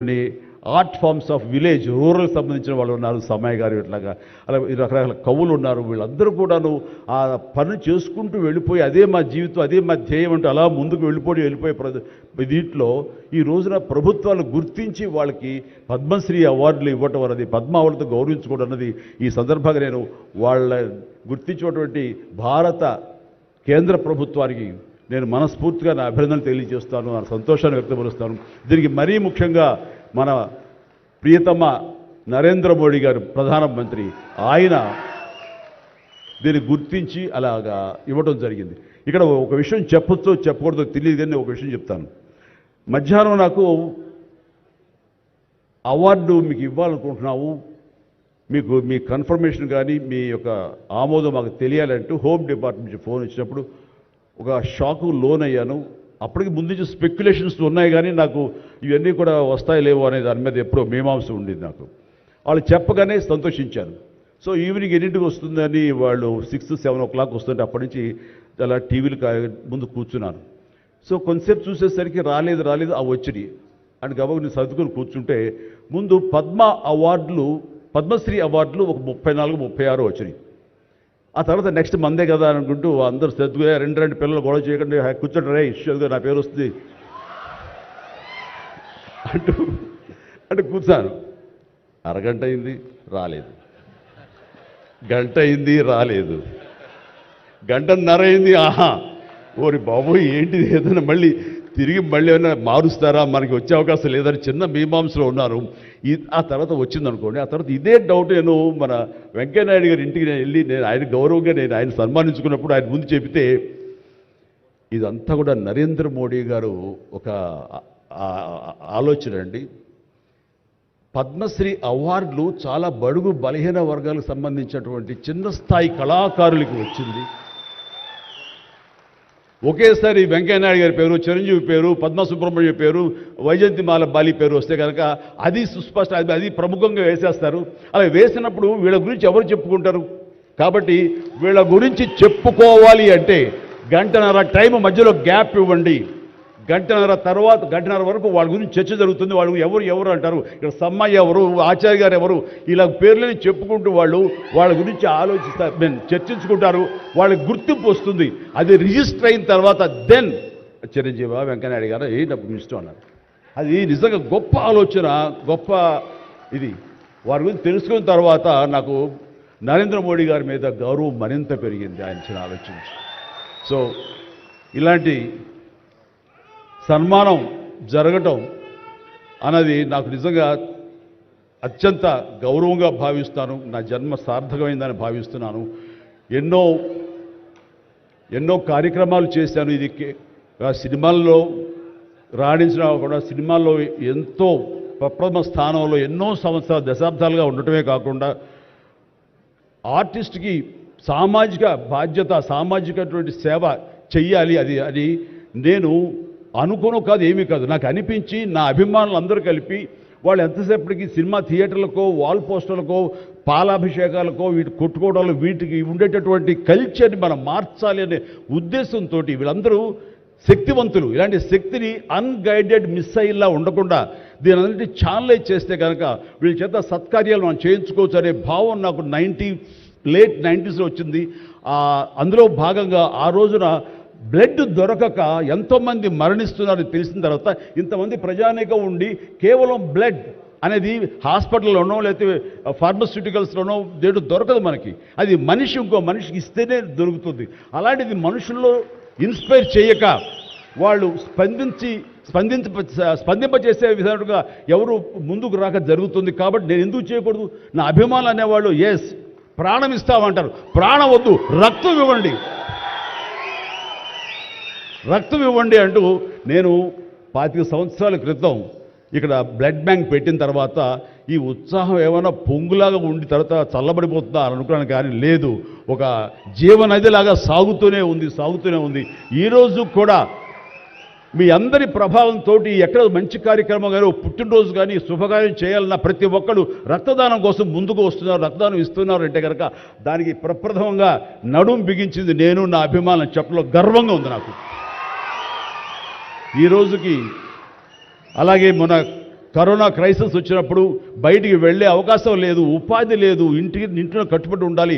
కొన్ని art forms of village rural సంబంధించిన వాళ్ళు ఉన్నారు సమయ గారు ఇట్లాగా. అలా రకరకాల కవులు ఉన్నారు వీళ్ళందరూ కూడాను ఆ పని చేసుకుంటూ వెళ్ళిపోయి అదే మా జీవితం అదే మా ధ్యేయం అంటే అలా ముందుకు వెళ్ళిపోయి వెళ్ళిపోయే ప్ర- దీంట్లో ఈ రోజున ప్రభుత్వాలు గుర్తించి వాళ్ళకి పద్మశ్రీ అవార్డులు ఇవ్వటం అన్నది పద్మ అవార్డుతో గౌరవించుకోవడం అన్నది ఈ సందర్భంగా నేను వాళ్ళ గుర్తించినటువంటి భారత కేంద్ర ప్రభుత్వానికి నేను మనస్ఫూర్తిగా నా అభినందనలు తెలియజేస్తాను నా సంతోషాన్ని వ్యక్తపరుస్తాను. దీనికి మరీ ముఖ్యంగా మన ప్రియతమ నరేంద్ర మోడీ గారు ప్రధానమంత్రి ఆయన దీన్ని గుర్తించి అలాగా ఇవ్వడం జరిగింది. ఇక్కడ ఒక విషయం చెప్పొచ్చో చెప్పకూడదో తెలియదు కానీ ఒక విషయం చెప్తాను. మధ్యాహ్నం నాకు అవార్డు మీకు ఇవ్వాలనుకుంటున్నాము మీకు మీ కన్ఫర్మేషన్ కానీ మీ యొక్క ఆమోదం మాకు తెలియాలంటూ హోమ్ డిపార్ట్మెంట్ నుంచి ఫోన్ ఇచ్చినప్పుడు ఒక షాకు లోన్ అయ్యాను అప్పటికి ముందు నుంచి స్పెక్యులేషన్స్ ఉన్నాయి కానీ నాకు ఇవన్నీ కూడా వస్తాయి లేవు అనే దాని మీద ఎప్పుడో మీమాంస ఉండేది నాకు. వాళ్ళు చెప్పగానే సంతోషించాను సో ఈవినింగ్ ఎన్నింటికి వస్తుందని వాళ్ళు సిక్స్ సెవెన్ ఓ క్లాక్ వస్తుంటే అప్పటి నుంచి అలా టీవీలు ముందు కూర్చున్నాను. సో కొంతసేపు చూసేసరికి రాలేదు రాలేదు ఆ వచ్చినాయి అని గబాబు నేను సర్దుకొని కూర్చుంటే ముందు పద్మ అవార్డులు పద్మశ్రీ అవార్డులు ఒక ముప్పై నాలుగు ముప్పై ఆరు వచ్చినాయి. ఆ తర్వాత నెక్స్ట్ మందే కదా అనుకుంటూ అందరూ సర్దుగా రెండు రెండు పిల్లలు గొడవ చేయకండి కూర్చోండి రే ఇష్యూగా నా పేరు వస్తుంది. అంటూ అంటే కూర్చాను. అరగంట అయింది రాలేదు. గంట అయింది రాలేదు. గంటన్నర అయింది ఆహా ఓరి బాబు ఏంటిది? ఏదైనా మళ్ళీ తిరిగి మళ్ళీ ఏమైనా మారుస్తారా? మనకి వచ్చే అవకాశం లేదని చిన్న మీమాంసలో ఉన్నారు. ఈ ఆ తర్వాత వచ్చింది అనుకోండి ఆ తర్వాత ఇదే డౌట్ నేను మన వెంకయ్యనాయుడు గారి ఇంటికి నేను వెళ్ళి నేను ఆయన గౌరవంగా నేను ఆయన సన్మానించుకున్నప్పుడు ఆయన ముందు చెబితే ఇదంతా కూడా నరేంద్ర మోడీ గారు ఒక ఆలోచన అండి. పద్మశ్రీ అవార్డులు చాలా బడుగు బలహీన వర్గాలకు సంబంధించినటువంటి చిన్న స్థాయి కళాకారులకి వచ్చింది. ఒకేసారి వెంకయ్యనాయుడు గారి పేరు చిరంజీవి పేరు పద్మ సుబ్రహ్మణ్యం పేరు వైజంతిమాల బాలి పేరు వస్తే కనుక అది సుస్పష్ట అది అది ప్రముఖంగా వేసేస్తారు. అలా వేసినప్పుడు వీళ్ళ గురించి ఎవరు చెప్పుకుంటారు? కాబట్టి వీళ్ళ గురించి చెప్పుకోవాలి అంటే గంటన్నర టైం మధ్యలో గ్యాప్ ఇవ్వండి. గంటన్నర తర్వాత గంటన్నర వరకు వాళ్ళ గురించి చర్చ జరుగుతుంది. వాళ్ళు ఎవరు ఎవరు అంటారు? ఇక్కడ సమ్మయ్య ఎవరు? ఆచార్య గారు ఎవరు? ఇలా పేర్లని చెప్పుకుంటూ వాళ్ళు వాళ్ళ గురించి ఆలోచిస్తారు మీన్ చర్చించుకుంటారు. వాళ్ళకి గుర్తింపు వస్తుంది. అది రిజిస్టర్ అయిన తర్వాత దెన్ చిరంజీవి వెంకయ్యనాయుడు గారు ఏ నాకు ఇష్టం అన్నారు. అది నిజంగా గొప్ప ఆలోచన గొప్ప ఇది. వారి గురించి తెలుసుకున్న తర్వాత నాకు నరేంద్ర మోడీ గారి మీద గౌరవం మరింత పెరిగింది ఆయన చిన్న ఆలోచించి సో ఇలాంటి సన్మానం జరగటం అన్నది నాకు నిజంగా అత్యంత గౌరవంగా భావిస్తాను. నా జన్మ సార్థకమైందని భావిస్తున్నాను. ఎన్నో ఎన్నో కార్యక్రమాలు చేశాను. ఇది ఆ సినిమాల్లో రాణించిన కూడా సినిమాల్లో ఎంతో ప్రప్రథమ స్థానంలో ఎన్నో సంవత్సరాలు దశాబ్దాలుగా ఉండటమే కాకుండా ఆర్టిస్ట్కి సామాజిక బాధ్యత సామాజికటువంటి సేవ చెయ్యాలి అది అని నేను అనుకోను కాదు ఏమీ కాదు. నాకు అనిపించి నా అభిమానులు అందరూ కలిపి వాళ్ళు ఎంతసేపటికి సినిమా థియేటర్లకో వాల్ పోస్టర్లకో పాలాభిషేకాలకో వీటి కొట్టుకోవడాలు వీటికి ఉండేటటువంటి కల్చర్ని మనం మార్చాలి అనే ఉద్దేశంతో వీళ్ళందరూ శక్తివంతులు. ఇలాంటి శక్తిని అన్గైడెడ్ మిస్సైల్లా ఉండకుండా దీని అన్నింటి ఛానలైజ్ చేస్తే కనుక వీళ్ళ చేత సత్కార్యాలు మనం చేయించుకోవచ్చు అనే భావం నాకు నైంటీ లేట్ నైంటీస్లో వచ్చింది. అందులో భాగంగా ఆ రోజున బ్లడ్ దొరకక ఎంతోమంది మరణిస్తున్నారు తెలిసిన తర్వాత ఇంతమంది ప్రజానీకం ఉండి కేవలం బ్లడ్ అనేది హాస్పిటల్లోనో లేకపోతే ఫార్మస్యూటికల్స్లోనో దేడు దొరకదు మనకి. అది మనిషి ఇంకో మనిషికి ఇస్తేనే దొరుకుతుంది. అలాంటిది మనుషుల్లో ఇన్స్పైర్ చేయక వాళ్ళు స్పందించి స్పందించ స్పందింపచేసే విధంగా ఎవరు ముందుకు రాక జరుగుతుంది. కాబట్టి నేను ఎందుకు చేయకూడదు? నా అభిమానులు అనేవాళ్ళు ఎస్ ప్రాణం ఇస్తామంటారు. ప్రాణం వద్దు రక్తం ఇవ్వండి. రక్తం ఇవ్వండి అంటూ నేను పాతిక సంవత్సరాల క్రితం ఇక్కడ బ్లడ్ బ్యాంక్ పెట్టిన తర్వాత ఈ ఉత్సాహం ఏమైనా పొంగులాగా ఉండి తర్వాత చల్లబడిపోతుందా అని అనుకున్నాను కానీ లేదు. ఒక జీవనదిలాగా సాగుతూనే ఉంది సాగుతూనే ఉంది. ఈరోజు కూడా మీ అందరి ప్రభావంతో ఎక్కడ మంచి కార్యక్రమం కానీ పుట్టినరోజు కానీ శుభకార్యం చేయాలన్న ప్రతి ఒక్కరు రక్తదానం కోసం ముందుకు వస్తున్నారు రక్తదానం ఇస్తున్నారు అంటే కనుక దానికి ప్రప్రథమంగా నడుం బిగించింది నేను నా అభిమానం చెప్పలో గర్వంగా ఉంది నాకు. ఈ రోజుకి అలాగే మన కరోనా క్రైసిస్ వచ్చినప్పుడు బయటికి వెళ్ళే అవకాశం లేదు ఉపాధి లేదు ఇంటికి ఇంట్లో కట్టుబడి ఉండాలి.